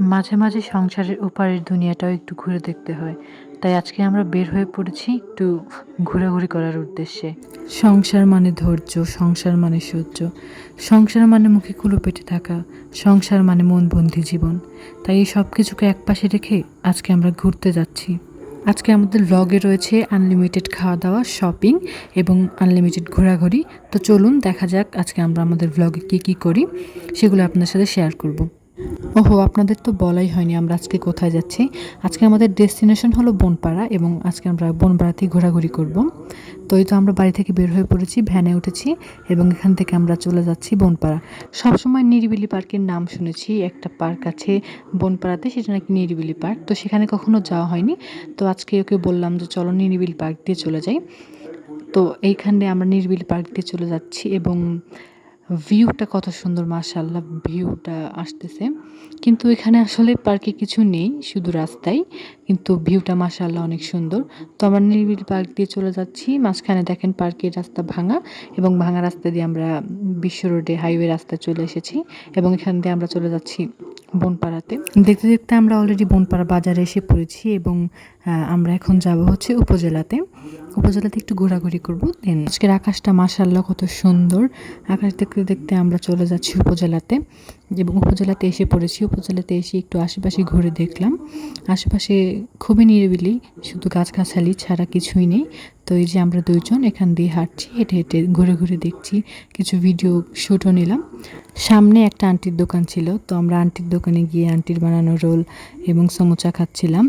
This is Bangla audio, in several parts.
মাঝে মাঝে সংসারের ওপারের দুনিয়াটাও একটু ঘুরে দেখতে হয়। তাই আজকে আমরা বের হয়ে পড়েছি একটু ঘোরাঘুরি করার উদ্দেশ্যে। সংসার মানে ধৈর্য, সংসার মানে সহ্য। সংসার মানে মুখে কুলো পেটে থাকা। সংসার মানে মনবন্দি জীবন। তাই এই সব কিছুকে একপাশে রেখে আজকে আমরা ঘুরতে যাচ্ছি। আজকে আমাদের ব্লগে রয়েছে আনলিমিটেড খাওয়া দাওয়া শপিং এবং আনলিমিটেড ঘোরাঘুরি। তো চলুন দেখা যাক আজকে আমরা আমাদের ব্লগে কী কী করি, সেগুলো আপনার সাথে শেয়ার করব। ওহো, আপনাদের তো বলাই হয়নি আমরা আজকে কোথায় যাচ্ছি। আজকে আমাদের ডেস্টিনেশন হলো বনপাড়া এবং আজকে আমরা বনপাড়াতেই ঘোরাঘুরি করব। তো এই তো আমরা বাড়ি থেকে বের হয়ে পড়েছি, ভ্যানে উঠেছি এবং এখান থেকে আমরা চলে যাচ্ছি বনপাড়া। সবসময় নিরিবিলি পার্কের নাম শুনেছি, একটা পার্ক আছে বনপাড়াতে, সেটা নাকি নিরিবিলি পার্ক। তো সেখানে কখনো যাওয়া হয়নি। তো আজকে ওকে বললাম যে চলো নিরিবিলি পার্ক দিয়ে চলে যাই। তো এইখানে আমরা নিরিবিলি পার্ক দিয়ে চলে যাচ্ছি এবং ভিউটা কত সুন্দর মাশাল্লাহ ভিউটা আসতেছে। কিন্তু এখানে আসলে পার্কে কিছু নেই, শুধু রাস্তায়। কিন্তু ভিউটা মাশাল্লাহ অনেক সুন্দর। তো আমরা নিরিবিলি পার্ক দিয়ে চলে যাচ্ছি। মাঝখানে দেখেন পার্কের রাস্তা ভাঙা এবং ভাঙা রাস্তা দিয়ে আমরা বিশ্ব রোডে হাইওয়ে রাস্তায় চলে এসেছি এবং এখান দিয়ে আমরা চলে যাচ্ছি বনপাড়াতে। দেখতে দেখতে আমরা অলরেডি বনপাড়া বাজারে এসে পড়েছি এবং আমরা এখন যাব হচ্ছে উপজেলাতে। উপজেলাতে একটু ঘোরাঘুরি করব দেন আজকের আকাশটা মাসাল্লাহ কত সুন্দর। আকাশ দেখতে দেখতে আমরা চলে যাচ্ছি উপজেলাতে। এবং উপজেলাতে এসে পড়েছি। উপজেলাতে এসে একটু আশেপাশে ঘুরে দেখলাম। আশেপাশে খুবই নিরিবিলি, শুধু গাছগাছালি ছাড়া কিছুই নেই। তো এই যে আমরা দুইজন এখান দিয়ে হাঁটছি, হেঁটে হেঁটে ঘুরে ঘুরে দেখছি কিছু ভিডিও শ্যুটও নিলাম। সামনে একটা আন্টির দোকান ছিল, তো আমরা আন্টির দোকানে গিয়ে আন্টির বানানো রোল এবং সমোচা খাচ্ছিলাম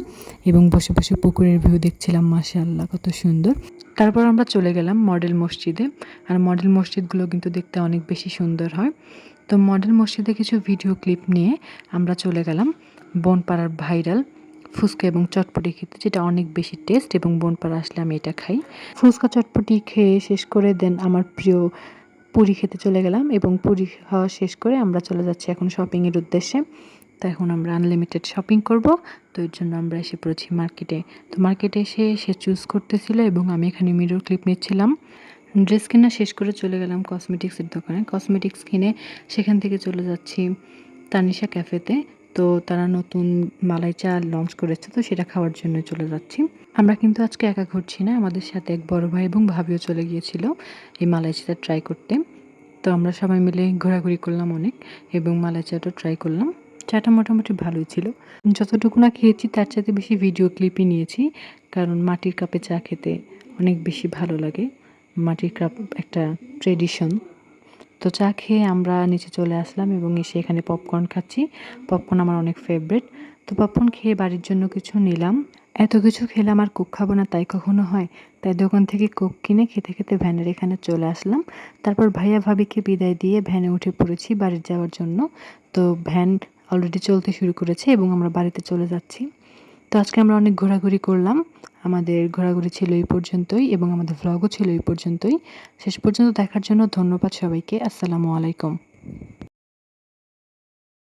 এবং বসে বসে পুকুরের ভিউ দেখছিলাম, মাশাআল্লাহ কত সুন্দর। তারপর আমরা চলে গেলাম মডেল মসজিদে, আর মডেল মসজিদগুলো কিন্তু দেখতে অনেক বেশি সুন্দর হয়। তো মডেল মসজিদে কিছু ভিডিও ক্লিপ নিয়ে আমরা চলে গেলাম বনপাড়ার ভাইরাল। ফুচকা এবং চটপটি খেতে, যেটা অনেক বেশি টেস্ট এবং বনপাড়া আসলে আমি এটা খাই। ফুচকা, চটপটি খেয়ে শেষ করে দেন আমার প্রিয় পুরি খেতে চলে গেলাম এবং পুরি খাওয়া শেষ করে আমরা চলে যাচ্ছি এখন শপিংয়ের উদ্দেশ্যে। তো এখন আমরা আনলিমিটেড শপিং করব। তো এর জন্য আমরা এসে পড়েছি মার্কেটে তো মার্কেটে এসে সে চুজ করতেছিল এবং আমি এখানে মিরর ক্লিপ নিচ্ছিলাম। ড্রেস কেনা শেষ করে চলে গেলাম কসমেটিক্সের দোকানে। কসমেটিক্স কিনে সেখান থেকে চলে যাচ্ছি তানিশা ক্যাফেতে তো তারা নতুন মালাই চা লঞ্চ করেছে, তো সেটা খাওয়ার জন্য চলে যাচ্ছি। আমরা কিন্তু আজকে একা ঘুরছি না, আমাদের সাথে এক বড় ভাই এবং ভাবিও চলে গিয়েছিল এই মালাই চাটা ট্রাই করতে। তো আমরা সবাই মিলে ঘোরাঘুরি করলাম অনেক এবং মালাই চাটা ট্রাই করলাম। চাটা মোটামুটি ভালোই ছিল। যতটুকু না খেয়েছি, তার চাইতে বেশি ভিডিও ক্লিপই নিয়েছি, কারণ মাটির কাপে চা খেতে অনেক বেশি ভালো লাগে। মাটির কাপ একটা ট্রেডিশন তো চা খেয়ে আমরা নিচে চলে আসলাম এবং এসে এখানে পপকর্ন খাচ্ছি। পপকর্ন আমার অনেক ফেভারিট তো পপকর্ন খেয়ে বাড়ির জন্য কিছু নিলাম। এত কিছু খেলে আমার কোক খাব না, তাই কখনো হয়। তাই দোকান থেকে কোক কিনে খেতে খেতে ভ্যানের এখানে চলে আসলাম। তারপর ভাইয়া ভাবিকে বিদায় দিয়ে ভ্যানে উঠে পড়েছি বাড়ির যাওয়ার জন্য। তো ভ্যান অলরেডি চলতে শুরু করেছে এবং আমরা বাড়িতে চলে যাচ্ছি। তো আজকে আমরা অনেক ঘোরাঘুরি করলাম। আমাদের ঘোরাঘুরি ছিল এই পর্যন্তই এবং আমাদের ভ্লগও ছিল এই পর্যন্তই। শেষ পর্যন্ত দেখার জন্য ধন্যবাদ সবাইকে। আসসালামু আলাইকুম।